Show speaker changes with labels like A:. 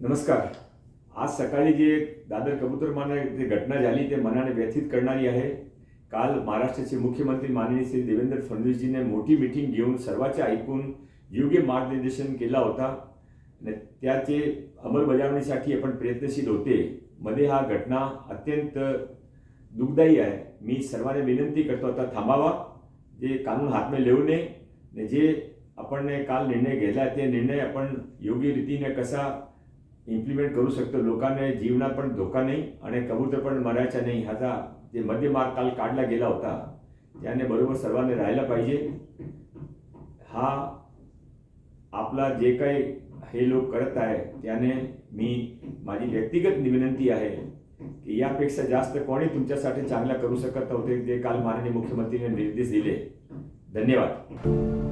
A: नमस्कार. आज सकाळी जे दादर कबूतर माना जे घटना झाली ते मनाने व्यथित करणारी आहे. काल महाराष्ट्राचे मुख्यमंत्री माननीय श्री देवेंद्र फडणवीसजीने मोठी मिटिंग घेऊन सर्वांचे ऐकून योग्य मार्गनिर्देशन केला होता. आणि त्याचे अंमलबजावणीसाठी आपण प्रयत्नशील होते. मध्ये हा घटना अत्यंत दुःखदायी आहे. मी सर्वांना विनंती करतो आता थांबावा. जे कानून हात में लेऊ नये. जे आपण काल निर्णय घेतला ते निर्णय आपण योग्य रीतीने कसा इम्प्लिमेंट करू शकतो. लोकांना जीवनात पण धोका नाही आणि कबूतर पण मरायचा नाही. ह्याचा जे मध्यमार्ग काल काढला गेला होता त्याने बरोबर सर्वांनी राहायला पाहिजे. हा आपला जे काही हे लोक करत आहे त्याने मी माझी व्यक्तिगत विनंती आहे की यापेक्षा जास्त कोणी तुमच्यासाठी चांगला करू शकत होते जे काल माननीय मुख्यमंत्रीने निर्देश दिले. धन्यवाद.